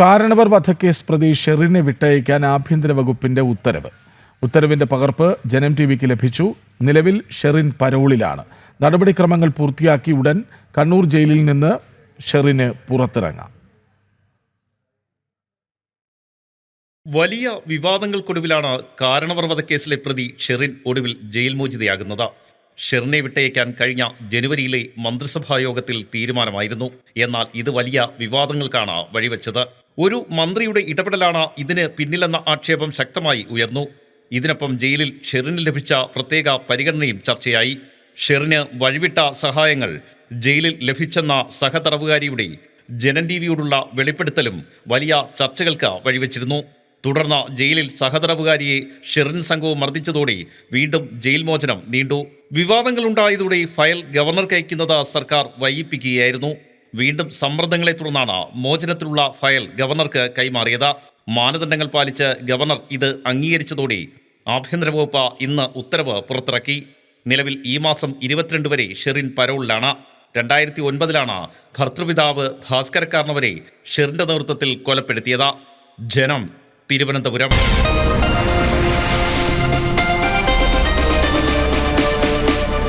കാരണവർ വധക്കേസ് പ്രതി ഷെറിനെ വിട്ടയക്കാൻ ആഭ്യന്തര വകുപ്പിന്റെ ഉത്തരവ്. ഉത്തരവിന്റെ പകർപ്പ് ജനം ടി വിക്ക് ലഭിച്ചു. നിലവിൽ ഷെറിൻ പരോളിലാണ്. നടപടിക്രമങ്ങൾ പൂർത്തിയാക്കി ഉടൻ കണ്ണൂർ ജയിലിൽ നിന്ന് ഷെറിന് പുറത്തിറങ്ങാം. വലിയ വിവാദങ്ങൾക്കൊടുവിലാണ് കാരണവർ വധക്കേസിലെ പ്രതി ഷെറിൻ ഒടുവിൽ ജയിൽ മോചിതയാകുന്നത്. ഷെറിനെ വിട്ടയക്കാൻ കഴിഞ്ഞ ജനുവരിയിലെ മന്ത്രിസഭാ യോഗത്തിൽ തീരുമാനമായിരുന്നു. എന്നാൽ ഇത് വലിയ വിവാദങ്ങൾക്കാണ് വഴിവെച്ചത്. ഒരു മന്ത്രിയുടെ ഇടപെടലാണ് ഇതിന് പിന്നിലെന്ന ആക്ഷേപം ശക്തമായി ഉയർന്നു. ഇതിനൊപ്പം ജയിലിൽ ഷെറിന് ലഭിച്ച പ്രത്യേക പരിഗണനയും ചർച്ചയായി. ഷെറിന് വഴിവിട്ട സഹായങ്ങൾ ജയിലിൽ ലഭിച്ചെന്ന സഹതടവുകാരിയുടെ ജനൻ ടി വിയോടുള്ള വെളിപ്പെടുത്തലും വലിയ ചർച്ചകൾക്ക് വഴിവെച്ചിരുന്നു. തുടർന്ന് ജയിലിൽ സഹതടവുകാരിയെ ഷെറിൻ സംഘവും മർദ്ദിച്ചതോടെ വീണ്ടും ജയിൽ മോചനം നീണ്ടു. വിവാദങ്ങളുണ്ടായതോടെ ഫയൽ ഗവർണർക്ക് അയക്കുന്നത് സർക്കാർ വൈകിപ്പിക്കുകയായിരുന്നു. വീണ്ടും സമ്മർദ്ദങ്ങളെ തുടർന്നാണ് മോചനത്തിലുള്ള ഫയൽ ഗവർണർക്ക് കൈമാറിയത്. മാനദണ്ഡങ്ങൾ പാലിച്ച് ഗവർണർ ഇത് അംഗീകരിച്ചതോടെ ആഭ്യന്തര വകുപ്പ് ഇന്ന് ഉത്തരവ് പുറത്തിറക്കി. നിലവിൽ ഈ മാസം ഇരുപത്തിരണ്ട് വരെ ഷെറിൻ പരോളിലാണ്. രണ്ടായിരത്തി ഒൻപതിലാണ് ഭർത്തൃപിതാവ് ഭാസ്കരക്കാരനവരെ ഷെറിന്റെ നേതൃത്വത്തിൽ കൊലപ്പെടുത്തിയത്. ജനം തിരുവനന്തപുരം.